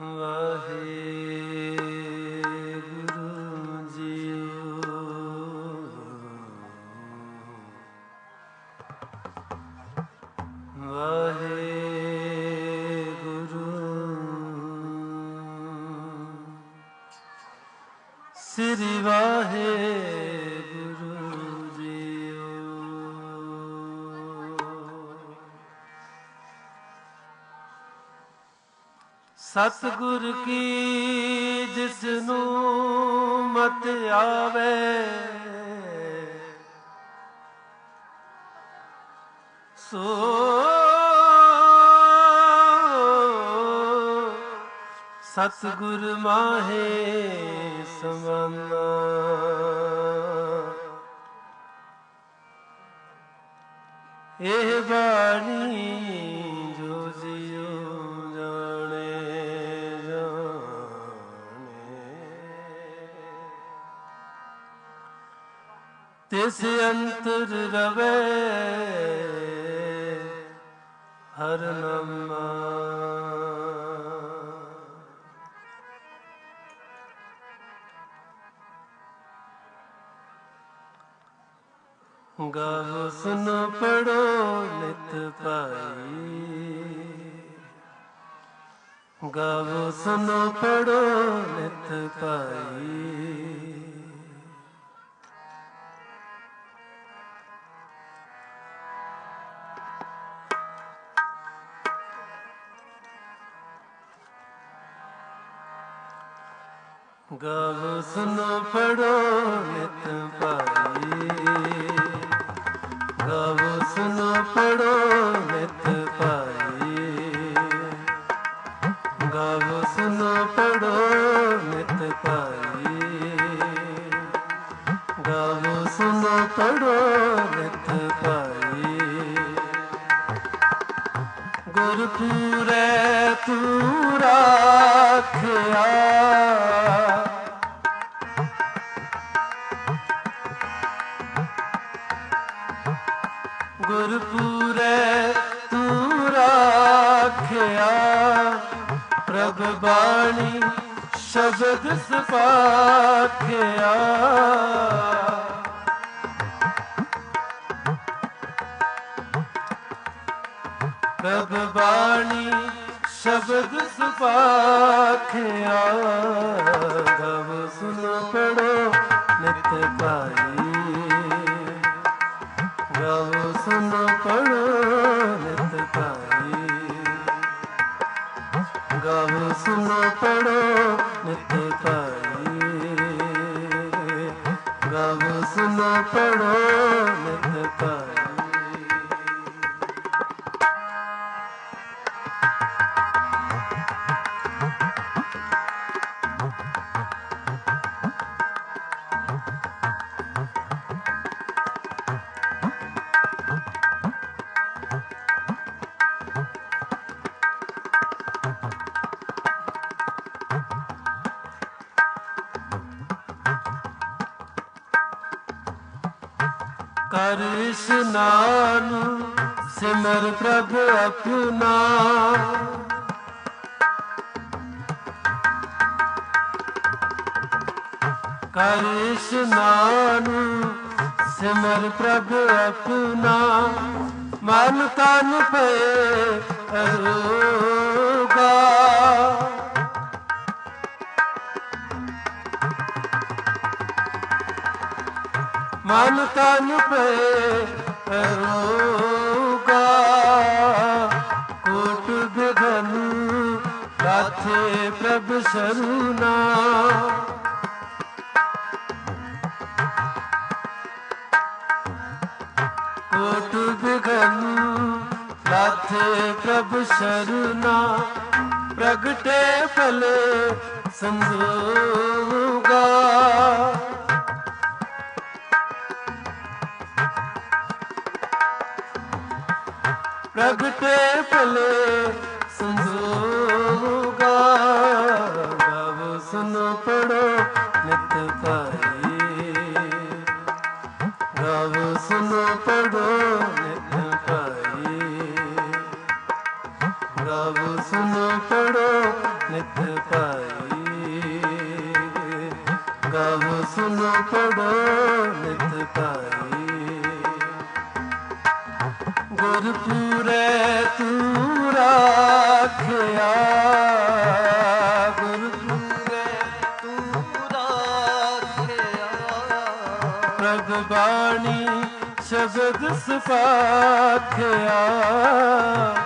ਵਾਹਿਗੁਰੂ ਜੀਓ ਵਾਹਿਗੁਰੂ ਸ੍ਰੀ ਵਾਹਿਗੁਰੂ ਸਤਿਗੁਰ ਕੀ ਜਿਸ ਨੂੰ ਮਤ ਆਵੇ। ਸੋ ਸਤਿਗੁਰ ਮਾਹੇ ਸਮਾਨਾ। ਇਹ ਬਾਣੀ Sienter Rave ਗਾਵੋ ਸੁਨੋ ਪੜੋ ਨਿਤ ਪਾਈ ਗਾਵੋ ਸੁਨੋ ਪੜੋ ਨਿਤ ਪਾਈ ਗਾਵੋ ਸੁਨੋ ਪੜੋ ਨਿਤ ਪਾਈ ਗਾਵੋ ਸੁਨੋ ਪੜੋ ਨਿਤ ਪਾਈ ਗੁਰਪੂਰੈ ਤੂੰ ਰਾਖਿਆ ਪ੍ਰਭ ਬਾਣੀ, ਸ਼ਬਦ ਸਪਾਖਿਆ ਪ੍ਰਭ ਬਾਣੀ, ਸ਼ਬਦ ਸੁਪਾਖਿਆ ਗਵ ਸੁਨ ਪੜੋ ਨਿਤ ਪਾਈ ਗਵ ਸੁਨ ਪੜੋ ਨਿਤ ਪਾਈ ਗਵ ਸੁਨ ਪੜੋ ਨਿਤ ਪਾਈ ਗਵ ਸੁਨ ਪੜੋ ਇਸ਼ਨਾਨ ਸਿਮਰ ਪ੍ਰਭ ਆਪਣਾ। ਕਰ ਇਸ਼ਨਾਨ ਸਿਮਰ ਪ੍ਰਭ ਆਪਣਾ। ਮਨ ਤਨ ਪਏ ਅਰੋਗਾ। ਮਨ ਤਨ ਪੇ ਰੋਗਾ। ਕੋਟ ਬਿਗਨ ਰਾਥੇ ਪ੍ਰਭ ਸਰੂਨਾ। ਕੋਟ ਬਿਗਨ ਰਾਥੇ ਪ੍ਰਭ ਸਰੂਨਾ। ਪ੍ਰਗਟੇ ਭਲੇ ਸੰਜੋਗਾ। ਪ੍ਰਗਟੇ ਭਲੇ ਸੰਜੋਗਾ ਗਾਵੋ ਸੁਨੋ ਪੜੋ ਨਿਤ ਪਾਈ ਗਾਵੋ ਸੁਨੋ ਪੜੋ ਨਿਤ ਪਾਈ ਗਾਵੋ ਸੁਨੋ ਪੜੋ ਨਿਤ ਪਾਈ ਗਾਵੋ ਸੁਨੋ ਪੜੋ ਨਿਤ ਗੁਰਪੂਰੇ ਤੂੰ ਰਾਖਿਆ ਗੁਰਪੂਰੇ ਤੂੰ ਰਾਖਿਆ ਪ੍ਰਭ ਬਾਣੀ ਸ਼ਬਦ ਸੁਪਾਖਿਆ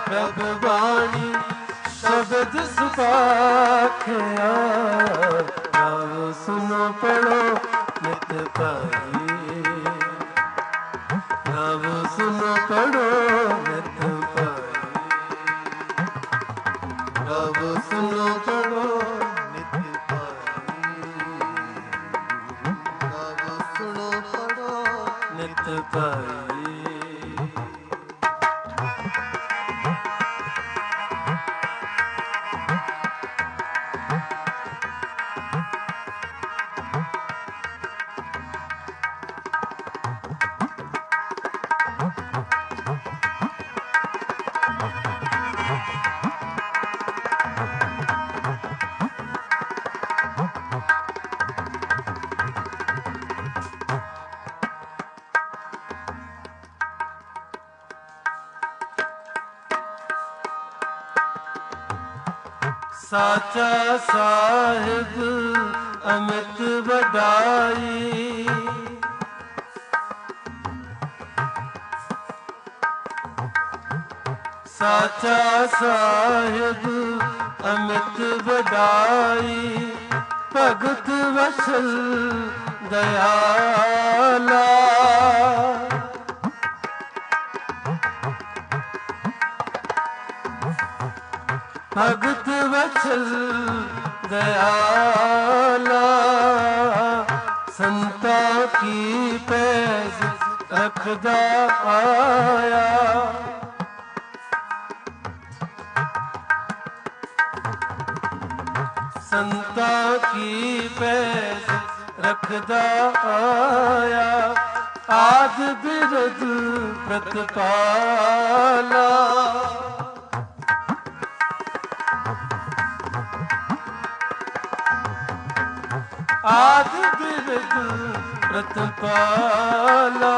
ਪ੍ਰਭ ਬਾਣੀ ਸ਼ਬਦ ਸੁਪਾਖਿਆ ਆਓ ਸੁਨੋ ਪੜੋ ਨਿਤ ਪਾਈ ਆਓ ਸੁਨੋ ਪੜੋ ਨਿਤ ਸਾਚਾ ਸਾਹਿਬ ਅਮਿਤ ਵਡਾਈ। ਸਾਚਾ ਸਾਹਿਬ ਅਮਿਤ ਵਡਾਈ। ਭਗਤ ਵਸਲ ਦਇਆਲਾ। ਭਗਤ ਵਚਲ ਦਇਆਲਾ, ਸੰਤਾ ਕੀ ਪੈਜ ਰਖਦਾ ਆਇਆ। ਸੰਤਾ ਕੀ ਪੈਜ ਰਖਦਾ ਆਇਆ, ਆਦ ਬਿਰਦ ਪ੍ਰਤਪਾਲਾ। ਆਦ ਬਿਰਦ ਪ੍ਰਤਪਾਲਾ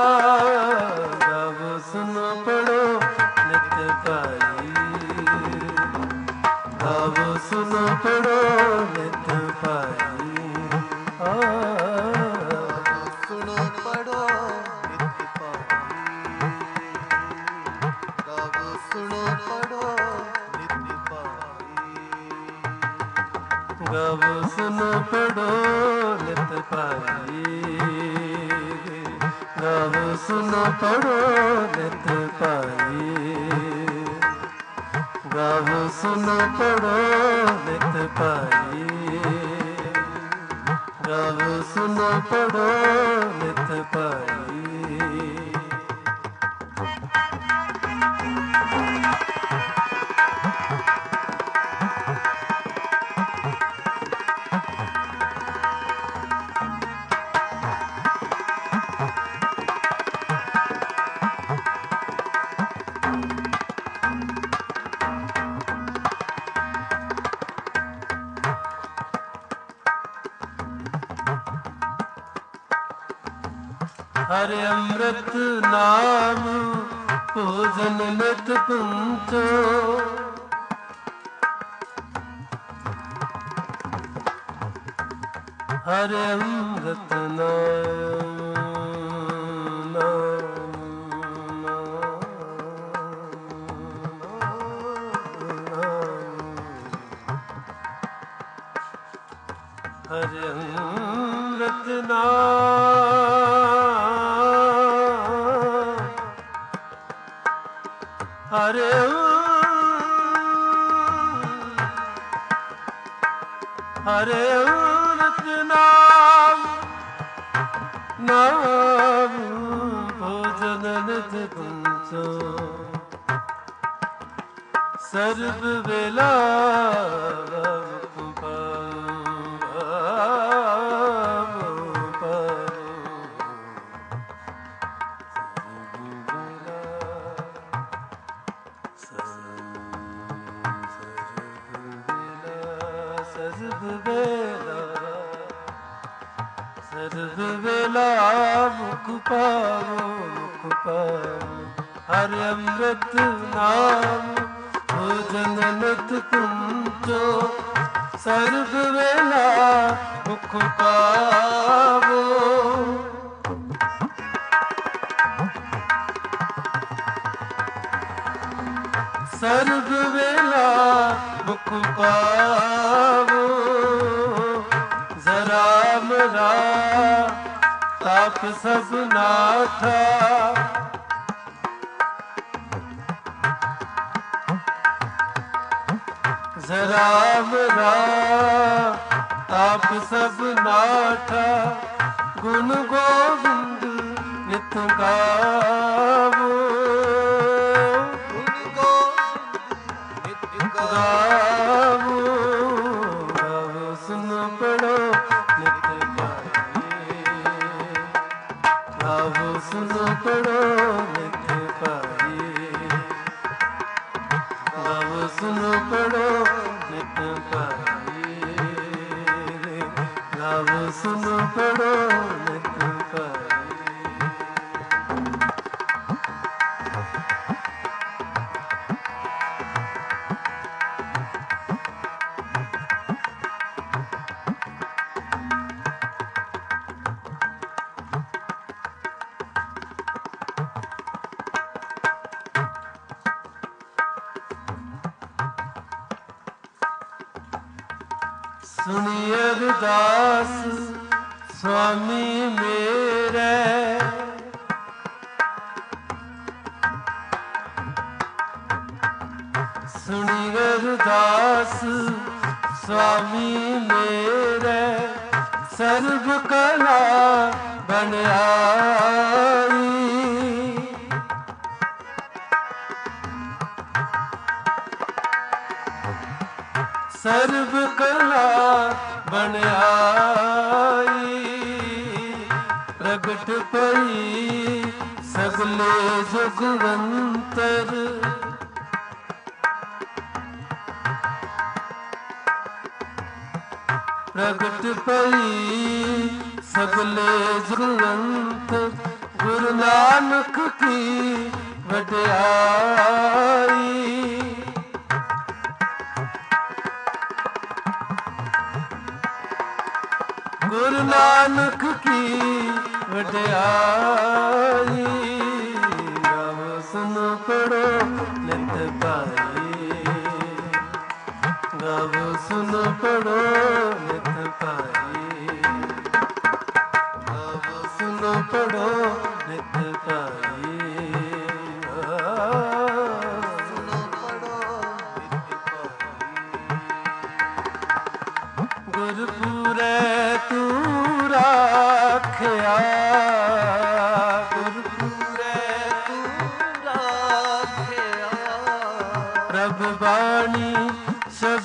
ਰਵ ਸੁਨ ਪੜੋ ਨਿਤ ਪਾਈ ਰਵ ਸੁਨ ਪੜੋ ਨਿਤ ਪਾਈ ਆ ਸੁਣੋ ਪੜੋ ਨਿਤ ਪਾਈ ਗਾਵੋ ਗਵ ਸੁਨ ਪੜੋ ਗਵ ਸੁਨ ਪੜੋ ਨਿਤ ਪਾਈ ਗਵ ਸੁਨ ਪੜੋ ਨਿਤ ਪਾਈ ਗਵ ਸੁਨ ਪੜੋ ਨਿਤ ਪਾਈ ਹਰਿ ਅੰਮ੍ਰਿਤ ਨਾਮ ਭੋਜਨ ਨਿਤ ਪੰਚੋ। ਹਰਿ ਅੰਮ੍ਰਿਤ ਨਾਮ ਨਾਮ, ਅੰਮ੍ਰਿਤ ਨਾਮ ਹਰਿ ਹਰਿ ਅੰਮ੍ਰਿਤ ਨਾਮ ਨਾਮ ਭੋਜਨ ਨਿਤ ਪੰਚੋ। ਸਰਬ ਵੇਲਾ ਵੇਲਾ ਮੁਖ ਪਾਵੋ ਮੁਖ ਪਾਵੋ। ਹਰਿ ਅੰਮ੍ਰਿਤ ਨਾਮ, ਭੋਜਨ ਨਿਤ ਕੁੰਜੋ। ਸਰਬ ਵੇਲਾ ਮੁਖ ਪਾਵੋ। ਸਰਬ ਵੇਲਾ ਮੁਖ ਪਾਵੋ। ਜ਼ਰਾ ਮਰਾ ਤਾਪ ਸਭ ਨਾਥਾ ਜ਼ਰਾ ਮਰਾ ਤਾਪ ਸਭ ਨਾਥਾ ਗੁਣ ਗੋਬਿੰਦ ਨਿਤ ਗਾਵੋ। ਸੁਣੀ ਅਰਦਾਸ ਸੁਆਮੀ ਮੇਰੇ। ਸੁਣੀ ਅਰਦਾਸ ਸੁਆਮੀ ਮੇਰੇ। ਸਰਬ ਕਲਾ ਬਣ ਸਰਬ ਕਲਾ ਬਣ ਪ੍ਰਗਟ ਪਈ ਸਗਲੇ ਜੁਗਵੰਤਰ। ਪ੍ਰਗਟ ਪਈ ਸਗਲੇ ਜੁਗਵੰਤਰ। ਗੁਰੂ ਨਾਨਕ ਕੀ ਵਡਿਆਈ। ਨਾਨਕ ਕੀ ਵਡਿਆਈ।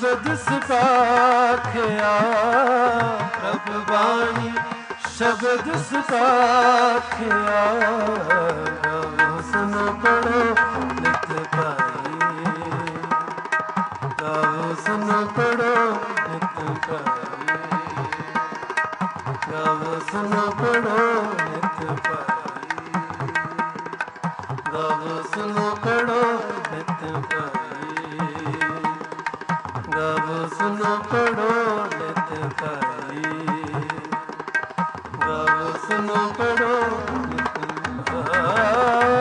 ਸ਼ਬਦ ਸਿਪਾਖਿਆ ਪ੍ਰਭ ਬਾਣੀ ਸ਼ਬਦ ਸਿਪਾਖਿਆ ਗਾਵੋ ਸੁਨ ਪੜੋ ਨਿਤ ਪਾਈ ਗਾਵੋ ਸੁਨ ਪੜੋ ਨਿਤ ਪਾਈ ਗਾਵੋ ਸੁਨ ਪੜੋ ਨਿਤ ਪਾਈ ਗਾਵੋ ਸੁਨ ਪੜੋ ਨਿਤ ਪਾਈ ਸੁਨ ਪੜੋ ਨਿਤ ਭਾਈ ਰਵ ਸੁਨ ਪੜੋ ਨਿਤ ਭਾਈ